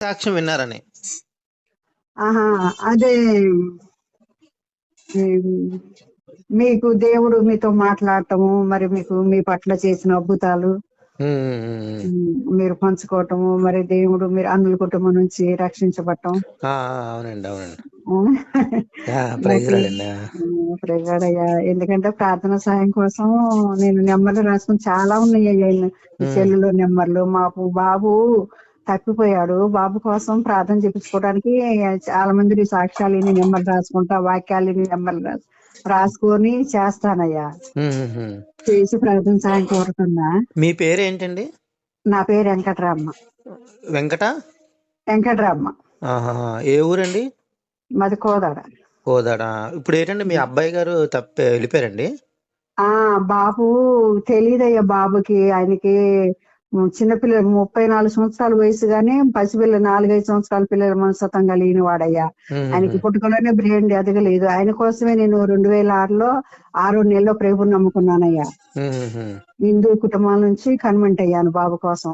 సాక్ష్యం విన్నారని. ఆహా అదే. మీకు దేవుడు మీతో మాట్లాడటము మరి మీకు మీ పట్ల చేసిన అద్భుతాలు మీరు పంచుకోవటము మరి దేవుడు మీరు అందుల కుటుంబం నుంచి రక్షించబడటం. ఆ, ఆ, అవునండి అవునండి. ఉమ్, ప్రైజ్ నాకు రాడండి ఉమ్, ప్రగాఢయ్య. ఎందుకంటే ప్రార్థన సాయం కోసం నేను నెంబర్లు రాసుకుని చాలా ఉన్నాయి సెల్లులో నెంబర్లు మాకు బాబు తప్పిపోయాడు. బాబు కోసం ప్రార్థన చేపించుకోవడానికి చాలా మంది సాక్ష్యాలు నెంబర్ రాసుకుంటా వాక్యాలు నెంబర్లు రాసు రాసుకొని చేస్తానయ్యా. చేసి ప్రార్థన సాయం కోరుతున్నా. మీ పేరు ఏంటండి నా పేరు వెంకటరామ్మ. వెంకట? వెంకటరామ్మ. ఏ ఊరండి? మాది కోదాడ. కోదాడా. ఇప్పుడు ఏంటండి మీ అబ్బాయి గారు తప్పి వెళ్ళిపోయారండి? ఆ బాబు తెలియదయ్యా బాబుకి ఆయనకి చిన్నపిల్ల ముప్పై నాలుగు సంవత్సరాల వయసు గానీ పసిపిల్ల నాలుగైదు సంవత్సరాల పిల్లల మనస్తత్వం కలిగిన వాడయ్యా. ఆయనకి పుట్టుకలోనే బ్రెయిన్ ఎదగలేదు ఆయన కోసమే నేను రెండు వేల ఆరులో ఆరో నెలలో ప్రభుని నమ్ముకున్నానయ్యా. హిందూ కుటుంబాల నుంచి కన్వెంట్ అయ్యాను బాబు కోసం.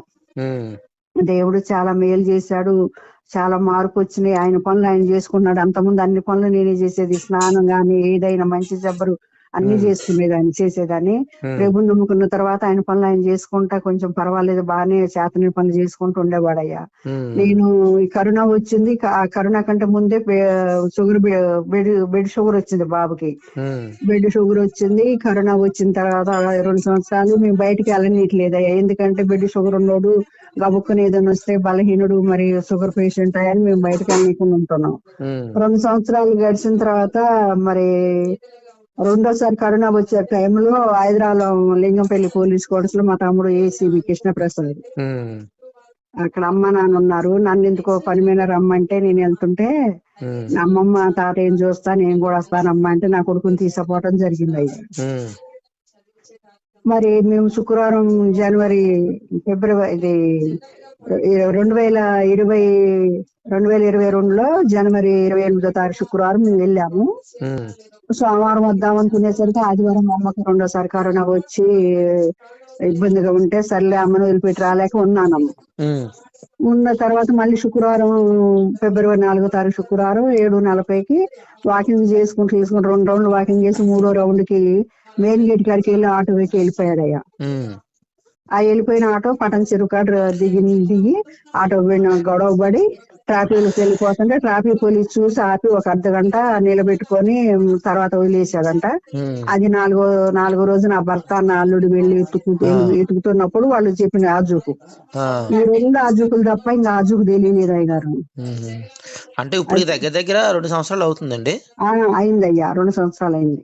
దేవుడు చాలా మేలు చేశాడు. చాలా మార్పు వచ్చినాయి. ఆయన పనులు ఆయన చేసుకున్నాడు. అంతకుముందు అన్ని పనులు నేనే చేసేది. స్నానం గాని ఏదైనా మంచి జబ్బరు అన్ని చేసుకునేదాన్ని చేసేదాన్ని. ప్రభుని నమ్ముకున్న తర్వాత ఆయన పనులు ఆయన చేసుకుంటా కొంచెం పర్వాలేదు బాగానే చేతని పనులు చేసుకుంటూ ఉండేవాడయ్యా. నేను ఈ కరోనా వచ్చింది ఆ కరోనా కంటే ముందే షుగర్ బెడ్ బెడ్ షుగర్ వచ్చింది బాబుకి. బెడ్ షుగర్ వచ్చింది కరోనా వచ్చిన తర్వాత రెండు సంవత్సరాలు మేము బయటికి వెళ్ళనీయట్లేదయ్యా. ఎందుకంటే బెడ్ షుగర్ ఉన్నోడు గబుక్కుని ఏదైనా వస్తే బలహీనుడు మరి షుగర్ పేషెంట్ అని మేము బయటకు వెళ్ళనీయకుండా ఉంటున్నాం. రెండు సంవత్సరాలు గడిచిన తర్వాత మరి రెండోసారి కరోనా వచ్చే టైంలో హైదరాబాద్ లింగంపల్లి పోలీస్ కోర్ట్స్లో మా తమ్ముడు ఏసీబీ కృష్ణప్రసాద్. అక్కడ అమ్మ నాన్న ఉన్నారు. నన్ను ఎందుకో పని మీద రమ్మంటే నేను వెళ్తుంటే నా అమ్మమ్మ తాతయ్యని చూస్తా నేను కూడా వస్తానమ్మా అంటే నా కొడుకుని తీసుకుపోవటం జరిగింది అయ్యా. మరి మేము శుక్రవారం జనవరి ఫిబ్రవరి రెండు వేల ఇరవై రెండు వేల ఇరవై రెండులో జనవరి ఇరవై ఎనిమిదో తారీఖు శుక్రవారం మేము వెళ్ళాము. సోమవారం వద్దాం అనుకునేసరికి ఆదివారం అమ్మకి రెండోసారి కరోనా వచ్చి ఇబ్బందిగా ఉంటే సర్లే అమ్మను వదిలిపెట్టి రాలేక ఉన్నానమ్మ ఉమ్, ఉన్న తర్వాత మళ్ళీ శుక్రవారం ఫిబ్రవరి నాలుగో తారీఖు శుక్రవారం ఏడు నలభైకి వాకింగ్ చేసుకుంటూ తీసుకుంటూ రెండు రౌండ్లు వాకింగ్ చేసి మూడో రౌండ్కి మెయిన్ గేట్ కాడికి వెళ్ళి ఆటో ఎక్కి వెళ్ళిపోయాడయ్యా ఆ వెళ్ళిపోయిన ఆటో పటన్ చెరువు కాడ దిగి దిగి ఆటో పోయిన గొడవ పడి ట్రాఫిక్ వెళ్ళిపోతుంటే ట్రాఫిక్ పోలీస్ చూసి ఆపి ఒక అర్ధ గంట నిలబెట్టుకొని తర్వాత వదిలేసాడంట. అది నాలుగో నాలుగో రోజు నా భర్త నా అల్లుడు వెళ్ళి ఎత్తుకు ఎత్తుకుతున్నప్పుడు వాళ్ళు చెప్పిన ఆజుకు ఈ రెండు ఆజుకులు తప్ప ఇంకా ఆజుకు తెలియలేదు ఉమ్. అంటే ఇప్పుడు దగ్గర దగ్గర రెండు సంవత్సరాలు అవుతుందండి? అయిందయ్యా రెండు సంవత్సరాలు అయింది.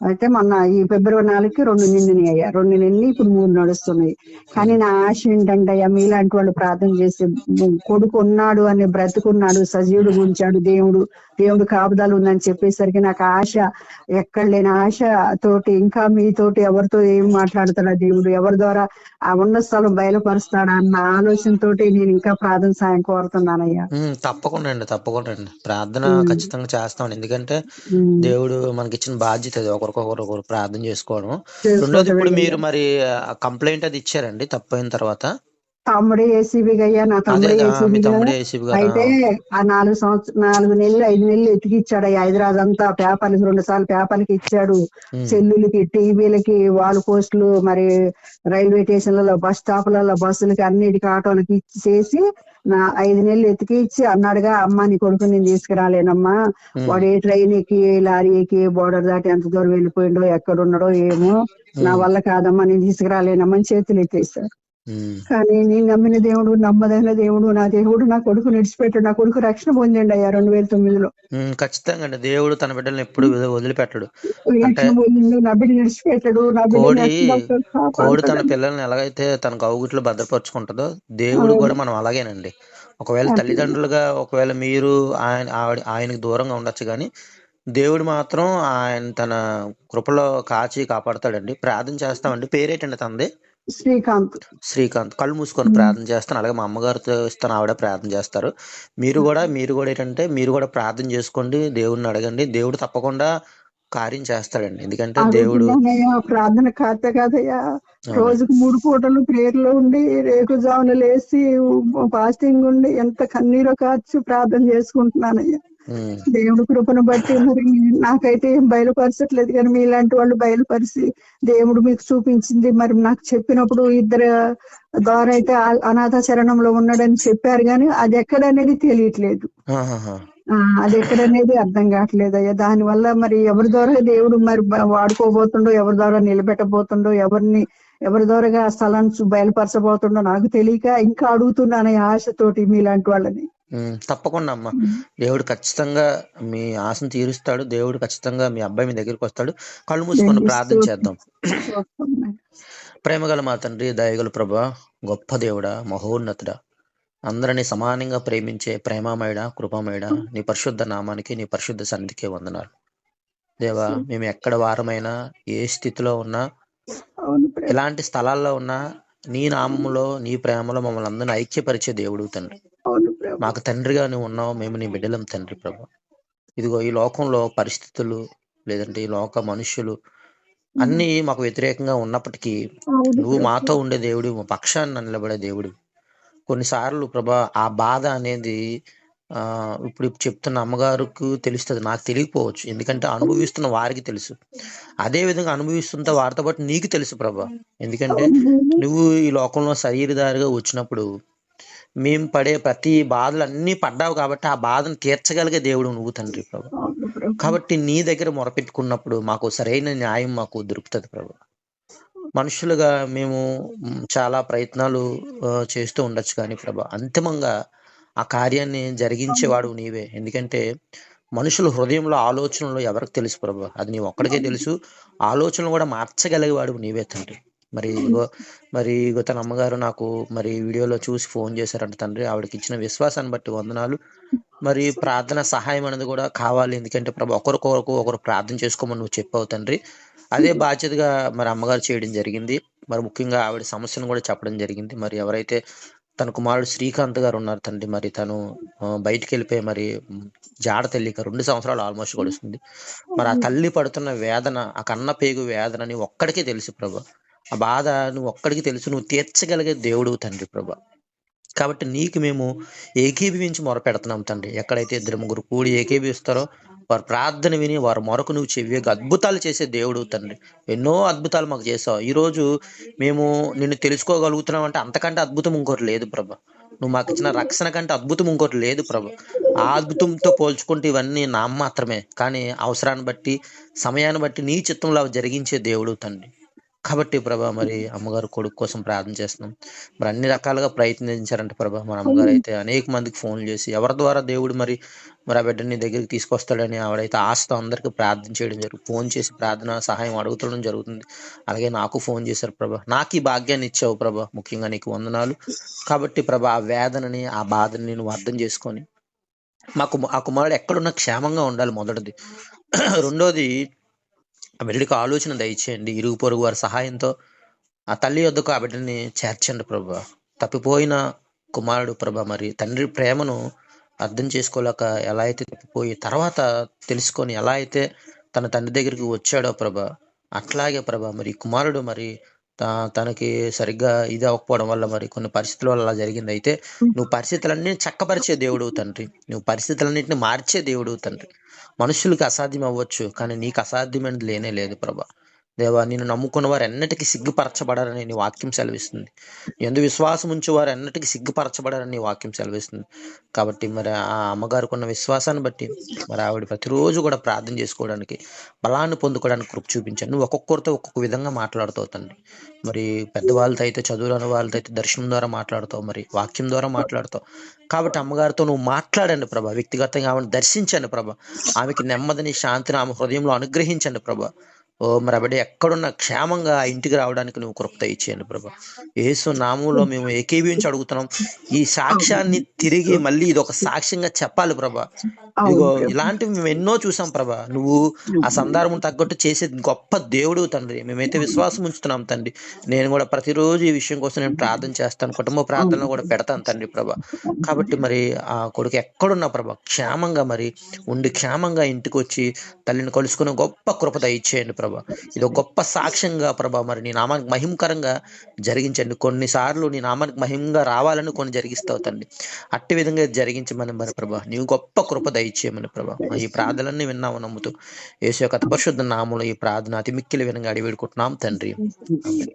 అయితే మొన్న ఈ ఫిబ్రవరి నాలుగుకి రెండు నిండినాయి అయ్యా. రెండు నిండి ఇప్పుడు మూడు నడుస్తున్నాయి. కానీ నా ఆశ ఏంటంటే అయ్యా మీలాంటి వాళ్ళు ప్రార్థన చేసి కొడుకు ఉన్నాడు అని బ్రతుకున్నాడు సజీవుడు గుంచాడు దేవుడు. దేవుడు కాపుదాలు ఉందని చెప్పేసరికి నాకు ఆశ ఎక్కడ లేని ఆశ తోటి ఇంకా మీతోటి ఎవరితో ఏం మాట్లాడుతాడా దేవుడు? ఎవరి ద్వారా ఆ ఉన్న స్థలం బయలుపరుస్తాడా అన్న ఆలోచనతోటి నేను ఇంకా ప్రార్థన సాయం కోరుతున్నానయ్యా. తప్పకుండా అండి తప్పకుండా అండి. ప్రార్థన ఖచ్చితంగా చేస్తామండి. ఎందుకంటే. దేవుడు మనకి ఇచ్చిన బాధ్యత అది. ఒకరికొకరు ఒకరు ప్రార్థన చేసుకోవడం. రెండోది ఇప్పుడు మీరు మరి కంప్లైంట్ అది ఇచ్చారండి తప్పైన తర్వాత. తమ్ముడే ఏసీబీ అయ్యా నా తమ్ముడే ఆ, మీ ఏసీబీ తమ్ముడే ఏసీబీ గారు అయితే ఆ నాలుగు సంవత్సరం నాలుగు నెలలు ఐదు నెలలు ఎతికిచ్చాడు అయ్యా. హైదరాబాద్ అంతా పేపర్లకి రెండు సార్లు పేపర్లకి ఇచ్చాడు. సెల్లులకి టీవీలకి వాల్ పోస్టులు మరి రైల్వే స్టేషన్లలో బస్ స్టాపులలో బస్సులకి అన్నిటికి ఆటోలకి ఇచ్చి చేసి నా ఐదు నెలలు ఎతికి ఇచ్చి అన్నాడుగా అమ్మ నీ కొడుకు నేను తీసుకురాలేనమ్మా. వాడు ఏ ట్రైన్ ఎక్కి లారీ ఎక్కి బోర్డర్ దాటి ఎంత దూరం వెళ్ళిపోయిండో ఎక్కడ ఉన్నాడో ఏమో. నా వల్ల కాదమ్మా నేను తీసుకురాలేనమ్మా అని చేతులు ఎత్తేస్తారు ఉమ్, కానీ నేను నమ్మిన దేవుడు నమ్మదైన దేవుడు నా దేవుడు నా కొడుకు నిడిచిపెట్టాడు నా కొడుకు రక్షణ పొందండి అయ్యా రెండు వేల తొమ్మిదిలో. ఖచ్చితంగా అండి. దేవుడు తన బిడ్డల్ని ఎప్పుడు వదిలి- వదిలిపెట్టడు. నా బిడ్డ నిడిచిపెట్టాడు నా కోడి తన పిల్లల్ని ఎలాగైతే తన గౌగుట్లో భద్రపరుచుకుంటుందో దేవుడు కూడా మనం అలాగేనండి. ఒకవేళ తల్లిదండ్రులుగా ఒకవేళ మీరు ఆయన ఆయనకు దూరంగా ఉండొచ్చు కానీ దేవుడు మాత్రం ఆయన తన కృపలో కాచి కాపాడతాడండి. ప్రార్థన చేస్తామండి. పేరేటండి తనది? శ్రీకాంత్. శ్రీకాంత్. కళ్ళు మూసుకొని ప్రార్థన చేస్తాను. అలాగే మా అమ్మగారితో ఇస్తాను. ఆవిడ ప్రార్థన చేస్తారు. మీరు కూడా మీరు కూడా ఏంటంటే మీరు కూడా ప్రార్థన చేసుకోండి. దేవుడిని అడగండి. దేవుడు తప్పకుండా కార్యం చేస్తాడండి. ఎందుకంటే దేవుడు ప్రార్థన ఖాత కాదయ్యా. రోజుకు మూడు పూటలు ప్రేయర్లో ఉండి రేకుజామున లేసి ఫాస్టింగ్ ఉండి ఎంత కన్నీరో కాచి ప్రార్థన చేసుకుంటున్నానయ్యా. దేవుడి కృపను బట్టి మరి నాకైతే ఏం బయలుపరచట్లేదు కానీ మీలాంటి వాళ్ళు బయలుపరిచి దేవుడు మీకు చూపించింది. మరి నాకు చెప్పినప్పుడు ఇద్దరు ద్వారా అయితే అనాథ శరణంలో ఉన్నాడని చెప్పారు కానీ అది ఎక్కడనేది తెలియట్లేదు. ఆహాహా. ఆ, అది ఎక్కడనేది అర్థం కావట్లేదు అయ్యా. దాని వల్ల మరి ఎవరి ద్వారా దేవుడు మరి వాడుకోబోతుండో ఎవరి ద్వారా నిలబెట్టబోతుండో ఎవరిని ఎవరి ద్వారాగా ఆ స్థలాన్ని బయలుపరచబోతుండో నాకు తెలియక ఇంకా అడుగుతున్నాను ఆశతోటి మీలాంటి వాళ్ళని. తప్పకుండా అమ్మా. దేవుడు ఖచ్చితంగా మీ ఆశను తీరుస్తాడు. దేవుడు ఖచ్చితంగా మీ అబ్బాయి మీ దగ్గరికి వస్తాడు. కళ్ళు మూసుకొని ప్రార్థన చేద్దాం. ప్రేమగల మా తండ్రి దయగల ప్రభా గొప్ప దేవుడా మహోన్నతుడా. అందరినీ సమానంగా ప్రేమించే ప్రేమామయుడ కృపామయుడ నీ పరిశుద్ధ నామానికి నీ పరిశుద్ధ సన్నిధికి వందనాలు. దేవా మేము ఎక్కడ వారమైనా ఏ స్థితిలో ఉన్నా. ఎలాంటి స్థలాల్లో ఉన్నా నీ నామములో నీ ప్రేమలో మమ్మల్ని అందరిని ఐక్యపరిచే దేవుడు తండ్రి. మాకు తండ్రిగా నువ్వు ఉన్నావు మేము నీ బిడ్డలం తండ్రి ప్రభు. ఇదిగో ఈ లోకంలో పరిస్థితులు లేదంటే ఈ లోక మనుష్యులు అన్నీ మాకు వ్యతిరేకంగా ఉన్నప్పటికీ నువ్వు. మాతో ఉండే దేవుడు మా పక్షాన్ని నిలబడే దేవుడు కొన్నిసార్లు ప్రభా ఆ బాధ అనేది ఆ ఇప్పుడు చెప్తున్న అమ్మగారికి తెలుస్తుంది నాకు తెలియకపోవచ్చు. ఎందుకంటే అనుభవిస్తున్న వారికి తెలుసు. అదే విధంగా అనుభవిస్తున్న వారితో పాటు నీకు తెలుసు ప్రభా. ఎందుకంటే నువ్వు ఈ లోకంలో శరీరదారిగా వచ్చినప్పుడు మేము పడే ప్రతి బాధలు అన్నీ పడ్డావు కాబట్టి ఆ బాధను తీర్చగలిగే దేవుడు నువ్వు తండ్రి ప్రభు. కాబట్టి నీ దగ్గర మొరపెట్టుకున్నప్పుడు మాకు సరైన న్యాయం మాకు దొరుకుతుంది ప్రభు. మనుషులుగా మేము చాలా ప్రయత్నాలు చేస్తూ ఉండొచ్చు కానీ ప్రభు అంతిమంగా ఆ కార్యాన్ని జరిగించేవాడు నీవే. ఎందుకంటే మనుషుల హృదయంలో ఆలోచనలు ఎవరికి తెలుసు ప్రభు? అది నీ ఒక్కడికే తెలుసు. ఆలోచనలు కూడా మార్చగలిగేవాడు నీవే తండ్రి. మరి ఇగో మరి ఇగో తన అమ్మగారు నాకు మరి వీడియోలో చూసి ఫోన్ చేశారంట తండ్రి. ఆవిడకి ఇచ్చిన విశ్వాసాన్ని బట్టి వందనాలు. మరి ప్రార్థన సహాయం అనేది కూడా కావాలి. ఎందుకంటే ప్రభు ఒకరికొరకు ఒకరు ప్రార్థన చేసుకోమని నువ్వు చెప్పావు తండ్రి. అదే బాధ్యతగా మరి అమ్మగారు చేయడం జరిగింది. మరి ముఖ్యంగా ఆవిడ సమస్యను కూడా చెప్పడం జరిగింది. మరి ఎవరైతే తన కుమారుడు శ్రీకాంత్ గారు ఉన్నారు తండ్రి మరి తను బయటికి వెళ్ళిపోయి మరి జాడ తెలియక రెండు సంవత్సరాలు ఆల్మోస్ట్ గడుస్తుంది. మరి ఆ తల్లి పడుతున్న వేదన ఆ కన్న పేగు వేదనని ఒక్కడికే తెలుసు ప్రభు. ఆ బాధ నువ్వు ఒక్కడికి తెలుసు నువ్వు తీర్చగలిగే దేవుడు తండ్రి ప్రభా. కాబట్టి నీకు మేము ఏకీభవించి మొరపెడుతున్నాం తండ్రి. ఎక్కడైతే ఇద్దరు ముగ్గురు కూడి ఏకీభవిస్తారో వారి ప్రార్థన విని వారి మొరకు నువ్వు చెవియక అద్భుతాలు చేసే దేవుడు తండ్రి. ఎన్నో అద్భుతాలు మాకు చేసావు. ఈరోజు మేము నిన్ను తెలుసుకోగలుగుతున్నాం అంటే అంతకంటే అద్భుతం ఇంకోటి లేదు ప్రభ. నువ్వు మాకు ఇచ్చిన రక్షణ కంటే అద్భుతం ఇంకోటి లేదు ప్రభ. ఆ అద్భుతంతో పోల్చుకుంటే ఇవన్నీ నా మాత్రమే. కానీ అవసరాన్ని బట్టి సమయాన్ని బట్టి నీ చిత్తంలో అవి జరిగించే దేవుడు తండ్రి. కాబట్టి ప్రభా మరి అమ్మగారు కొడుకు కోసం ప్రార్థన చేస్తున్నాం. మరి అన్ని రకాలుగా ప్రయత్నించారంట ప్రభా మన అమ్మగారు అయితే. అనేక మందికి ఫోన్లు చేసి ఎవరి ద్వారా దేవుడు మరి మరి ఆ బిడ్డని దగ్గరికి తీసుకొస్తాడని ఆవిడైతే ఆస్తో అందరికీ ప్రార్థన చేయడం జరుగుతుంది ఫోన్ చేసి ప్రార్థన సహాయం అడుగుతడం జరుగుతుంది. అలాగే నాకు ఫోన్ చేశారు ప్రభా. నాకు ఈ భాగ్యాన్ని ఇచ్చావు ప్రభా ముఖ్యంగా నీకు వందనాలు. కాబట్టి ప్రభా ఆ వేదనని ఆ బాధని నేను అర్థం చేసుకొని మా ఆ కుమారుడు ఎక్కడున్నా క్షేమంగా ఉండాలి మొదటిది. రెండోది ఆ బిడ్డకు ఆలోచన దయచేయండి. ఇరుగు పొరుగు వారి సహాయంతో ఆ తల్లి వద్దకు ఆ బిడ్డని చేర్చండి ప్రభా. తప్పిపోయిన కుమారుడు ప్రభా మరి తండ్రి ప్రేమను అర్థం చేసుకోలేక ఎలా అయితే తప్పిపోయి తర్వాత తెలుసుకొని ఎలా అయితే తన తండ్రి దగ్గరికి వచ్చాడో ప్రభ అట్లాగే ప్రభా మరి కుమారుడు మరి తనకి సరిగ్గా ఇది అవ్వకపోవడం వల్ల మరి కొన్ని పరిస్థితుల వల్ల అలా జరిగింది. అయితే నువ్వు పరిస్థితులన్నీ చక్కపరిచే దేవుడు తండ్రి. నువ్వు పరిస్థితులన్నింటినీ మార్చే దేవుడు తండ్రి. మనుషులకు అసాధ్యం అవ్వచ్చు కానీ నీకు అసాధ్యమైనది లేనే లేదు ప్రభా. దేవా నిన్ను నమ్ముకున్న వారు ఎన్నటికీ సిగ్గుపరచబడారని నీ వాక్యం సెలవిస్తుంది. ఎందు విశ్వాసం ఉంచే వారు ఎన్నటికీ సిగ్గుపరచబడారని నీ వాక్యం సెలవిస్తుంది. కాబట్టి మరి ఆ అమ్మగారికి ఉన్న విశ్వాసాన్ని బట్టి మరి ఆవిడ ప్రతిరోజు కూడా ప్రార్థన చేసుకోవడానికి బలాన్ని పొందుకోవడానికి కృప చూపించాను నువ్వు ఒక్కొక్కరితో ఒక్కొక్క విధంగా మాట్లాడుతావు తండ్రి. మరి పెద్దవాళ్ళతో అయితే చదువులని వాళ్ళతో అయితే దర్శనం ద్వారా మాట్లాడతావు మరి వాక్యం ద్వారా మాట్లాడతావు. కాబట్టి అమ్మగారితో నువ్వు మాట్లాడండి ప్రభా. వ్యక్తిగతంగా ఆమెను దర్శించండి ప్రభా. ఆమెకి నెమ్మదిని శాంతిని ఆమె హృదయంలో అనుగ్రహించండి ప్రభా. ఓ మరి ఎక్కడున్న క్షేమంగా ఆ ఇంటికి రావడానికి నువ్వు కృప్త ఇచ్చేయండి ప్రభా. యేసు నామంలో మేము ఏకీభవించి అడుగుతున్నాం. ఈ సాక్ష్యాన్ని తిరిగి మళ్ళీ ఇది ఒక సాక్ష్యంగా చెప్పాలి ప్రభా. ప్రభు. ఇలాంటివి మేము ఎన్నో చూసాం ప్రభా. నువ్వు ఆ సందర్భం తగ్గట్టు చేసే గొప్ప దేవుడు తండ్రి. మేమైతే విశ్వాసం ఉంచుతున్నాం తండ్రి. నేను కూడా ప్రతిరోజు ఈ విషయం కోసం నేను ప్రార్థన చేస్తాను. కుటుంబ ప్రార్థనలు కూడా పెడతాను తండ్రి ప్రభా. కాబట్టి మరి ఆ కొడుకు ఎక్కడున్నా ప్రభా క్షేమంగా మరి ఉండి క్షేమంగా ఇంటికి వచ్చి తల్లిని కలుసుకునే గొప్ప కృప దయచేయండి ప్రభా. ఇది ఒక గొప్ప సాక్ష్యంగా ప్రభా మరి నీ నామానికి మహిమకరంగా జరిగించండి. కొన్నిసార్లు నీ నామానికి మహిమంగా రావాలని కొన్ని జరిగిస్తావు తండ్రి. అట్టి విధంగా జరిగించమని మరి ప్రభా నీవు గొప్ప కృప దయచేయమని ప్రభా. ఈ ప్రార్థనలన్నీ విన్నాము నమ్ముతూ. యేసు యొక్క పరిశుద్ధ నామములో ఈ ప్రార్థన అతి మిక్కిలి వినంగా అడిగి వేడుకుంటున్నాం తండ్రి. ఆమేన్.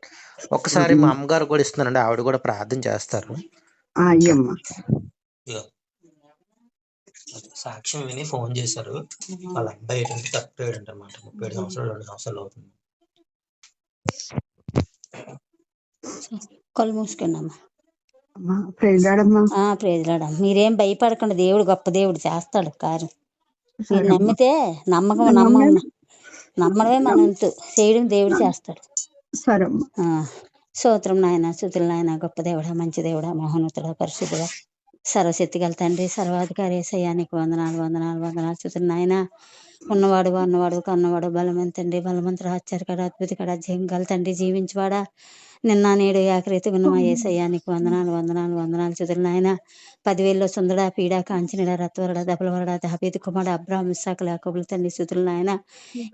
ఒక్కసారి మా అమ్మగారు కూడా ఇస్తున్నారండి ఆవిడ కూడా ప్రార్థన చేస్తారు. ఆ, అయ్యమ్మ. ఇగో. సాక్ష్యం విని ఫోన్ చేశారు. వాళ్ళ అబ్బాయి ఏంటంటే తప్పిపోయాడు అనమాట ముప్పై ఏడు సంవత్సరాలు రెండు సంవత్సరాలు అవుతుంది. కళ్ళు మూసుకోండి ప్రేజలాడమ్మ మీరేం భయపడకండి. దేవుడు గొప్ప దేవుడు చేస్తాడు కార్యం. మీరు. నమ్మితే నమ్మకం నమ్మ నమ్మడమే మన వంతు. చేయడం దేవుడు చేస్తాడు. సరే ఆ స్తోత్రం నాయన స్థుతులు నాయన. గొప్ప దేవుడా మంచి దేవుడా మహోన్నతుడా పరిశుద్ధుడా. సర్వశక్తి గల తండ్రి సర్వాధికారి సయానికి వందనాలు వందనాలు వందనాలు. స్థుతులు నాయన. ఉన్నవాడు అన్నవాడు కన్నవాడు బలమైన తండ్రి బలవంతుడు ఆశ్చర్యకడ అద్భుతకడ జయం గల తండ్రి జీవించువాడా? నిన్న నేడు ఏకరీతి ఉన్న మా ఏసయ్యానికి వందనాలు వందనాలు వందనాలు చుదురు నాయన పదివేల్లో సుందర పీడ కాంచినడ రత్వరడ దపలవరడ దహబీతి కుమార అబ్రాహ్మ ఇస్సాకుల యాకోబుల తండ్రి స్థుతులు నాయన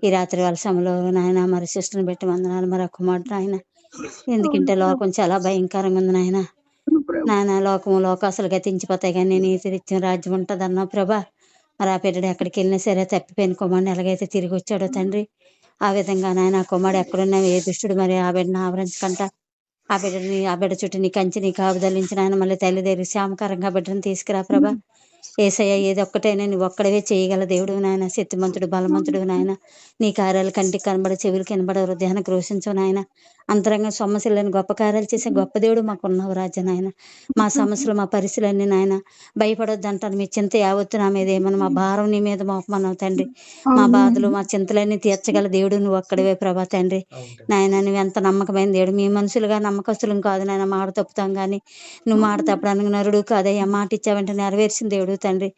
ఈ రాత్రి వాళ్ళ సమయంలో నాయన మరి సిస్టర్ని పెట్టి వందనాలు. మరి ఆ కుమారుడు నాయన ఎందుకంటే లోకం చాలా భయంకరంగా ఉంది నాయన. నాయన లోకము లోకాసులు గతించిపోతాయి కానీ నీతి నిత్యం రాజ్యం ఉంటుంది అన్నావు ప్రభా. మరి ఆ బిడ్డడు ఎక్కడికి వెళ్ళినా సరే తప్పిపోయిన కుమారుడు ఎలాగైతే తిరిగి వచ్చాడో తండ్రి ఆ విధంగా నాయన ఆ కుమారుడు ఎక్కడున్నా ఏ దుష్టుడు మరి ఆ బిడ్డను ఆవరించకంట ఆ బిడ్డని ఆ బిడ్డ చుట్టూ నీ కంచి నీ కాపుదలించిన ఆయన మళ్ళీ తల్లిదేరి శ్యామకరంగా ఆ బిడ్డను తీసుకురా ప్రభా. ఏసయ్య ఏది ఒక్కటైనా నువ్వు ఒక్కడవే చేయగల దేవుడు నాయన శక్తిమంతుడు బలవంతుడు నాయన. నీ కార్యాలు కంటికి కనబడ చెవులు కనబడ హృదయాన్ని క్రోషించు నాయన. అంతరంగ సమస్యలను గొప్ప కార్యాలు చేసే గొప్ప దేవుడు మాకు ఉన్నావు రాజా నాయన. మా సమస్యలు మా పరిస్థితులన్నీ నాయన. భయపడొద్దు అంటాను మీ చింత యావత్తు నా మీద ఏమన్నా మా భారం నీ మీద మోపమన్నావు తండ్రి. మా బాధలు మా చింతలన్నీ తీర్చగల దేవుడు నువ్వు ఒక్కడవే ప్రభా తండ్రి. నాయన నువ్వు ఎంత నమ్మకమైన దేవుడు. మీ మనుషులుగా నమ్మకస్తులం కాదు నాయన. మాట తప్పుతాం కానీ నువ్వు మాట తప్పడానికి నరుడు కాదయ్యా. మాట ఇచ్చావంటే నెరవేర్చిన దేవుడు తండ్రి.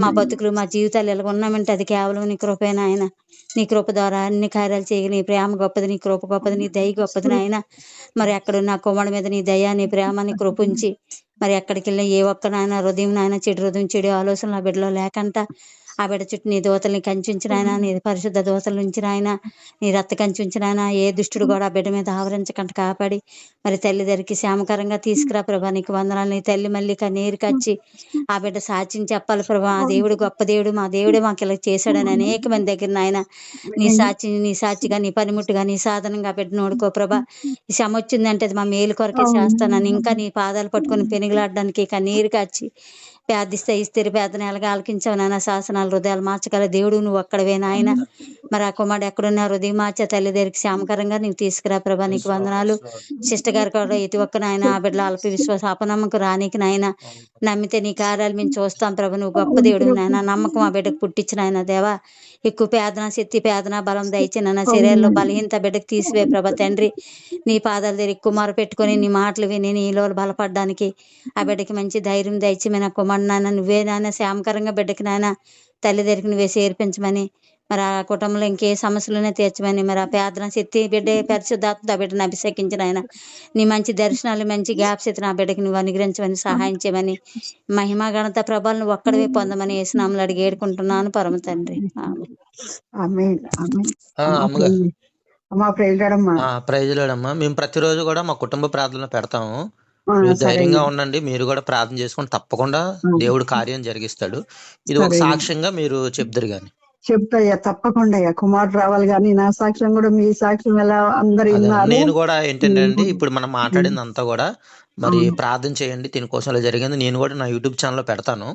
మా బతుకులు మా జీవితాలు ఎలా ఉన్నామంటే అది కేవలం నీ కృపే నాయన. నీ కృప ద్వారా అన్ని కార్యాలు చేయగలి నీ ప్రేమ గొప్పది నీ కృప గొప్పది నీ దయ గొప్పది నాయన. మరి అక్కడ నా మీద నీ దయా నీ ప్రేమ నీ కృపించి మరి ఎక్కడికి వెళ్ళిన ఏ ఒక్క నాయన హృదయం నాయన చెడు హృదయం చెడు ఆలోచనలు ఆ బిడ్డలో లేకంట. ఆ బిడ్డ చుట్టూ నీ దోతల్ని కంచుంచిన ఆయన నీ పరిశుద్ధ దోతలు ఉంచిన ఆయన నీ రక్త కంచుంచిన ఆయన ఏ దుష్టుడు కూడా ఆ బిడ్డ మీద ఆవరించకంట కాపాడి మరి తల్లి దగ్గరికి శ్యామకరంగా తీసుకురా ప్రభా నీకు వందనాలు. నీ తల్లి మళ్ళీ కన్నీరు కచ్చి ఆ బిడ్డ సాక్ష్యం చెప్పాలి ప్రభా. ఆ దేవుడు గొప్ప దేవుడు మా దేవుడే మాకు ఇలా చేశాడని అనేక మంది దగ్గర నాయన నీ సాక్షి నీ సాక్షిగా నీ పనిముట్టుగా నీ సాధనంగా బిడ్డను ఓడుకో ప్రభా. ఈ శ్రమ వచ్చిందంటే అది మా మేలు కొరకే చేస్తానని ఇంకా నీ పాదాలు పట్టుకొని పెనుగులాడడానికి కన్నీరు కాచి ప్రార్థిస్తే ఇస్తే పేదన ఎలాగ ఆలకించావు నాన్న శాసనాలు హృదయాలు మార్చగల దేవుడు నువ్వు ఒక్కడవే నాయన. మరి ఆ కుమారుడు ఎక్కడున్నా హృదయం మార్చే తల్లి దగ్గరికి శ్యామకరంగా నీవు తీసుకురా ప్రభా నీకు వందనాలు. సిస్టర్ గారు కూడా ఇటు ఒక్క నాయన ఆ బిడ్డల అల్ప విశ్వాస అపనమ్మకం రానికి నాయన. నమ్మితే నీ కార్యాలు మేము చూస్తాం ప్రభా నువ్వు గొప్ప దేవుడు నాయన. నమ్మకం ఆ బిడ్డకు పుట్టించిన ఆయన దేవా. ఎక్కువ పేదన శక్తి పేదన బలం దయచిన నా శరీరంలో బలహీనత బిడ్డకు తీసివే ప్రభా తండ్రి. నీ పాదాల దగ్గర ఎక్కువ మొర పెట్టుకొని నీ మాటలు విని నీలో బలపడడానికి ఆ బిడ్డకి మంచి ధైర్యం దయచి నా కుమారుడు నాన్న నువ్వే నాన్న శ్యామకరంగా బిడ్డకి నాన్న తల్లి దగ్గరికి నువ్వే చేర్పించమని మరి ఆ కుటుంబంలో ఇంకే సమస్యలనే తీర్చమని మరి ఆ పేదన శక్తి బిడ్డ పరిశుద్ధాత్మ ఆ బిడ్డను అభిషేకించిన ఆయన నీ మంచి దర్శనాలు మంచి జ్ఞాపశక్తి నా బిడ్డకి నువ్వు అనుగ్రహించమని సహాయం చేయమని మహిమ గణత ప్రభావం నువ్వు ఒక్కడవే పొందమని ఏసునామలు అడిగి ఏడుకుంటున్నాను పరమ తండ్రి. ఆమేన్. ఆమేన్. ఆమేన్ ఆ, అమ్మగారు. అమ్మా ప్రేలాడమ్మా ఆ, ప్రైజ్ లేడమ్మా మేము ప్రతిరోజు కూడా మా కుటుంబ ప్రార్థనలు పెడతాము. మీరు ధైర్యంగా ఉండండి. మీరు కూడా ప్రార్థన చేసుకొని తప్పకుండా దేవుడు కార్యం జరిగిస్తాడు. ఇది ఒక. సాక్ష్యంగా మీరు చెప్తారు గాని చెప్తాయ్యా తప్పకుండా అయ్యా. కుమారుడు రావాలి కానీ నా సాక్ష్యం కూడా మీ సాక్ష్యం ఎలా అందరు నేను కూడా ఏంటంటే అండి ఇప్పుడు మనం మాట్లాడింది అంతా కూడా మరి ప్రార్థన చేయండి దీనికోసం ఇలా జరిగింది. నేను కూడా నా యూట్యూబ్ ఛానల్లో పెడతాను.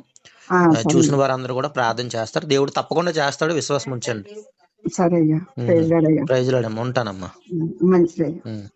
చూసిన వారందరూ కూడా ప్రార్థన చేస్తారు. దేవుడు తప్పకుండా చేస్తాడు విశ్వాసం ఉంచండి. సరే అయ్యా. ప్రైజ్ ఉంటానమ్మా. ఉమ్.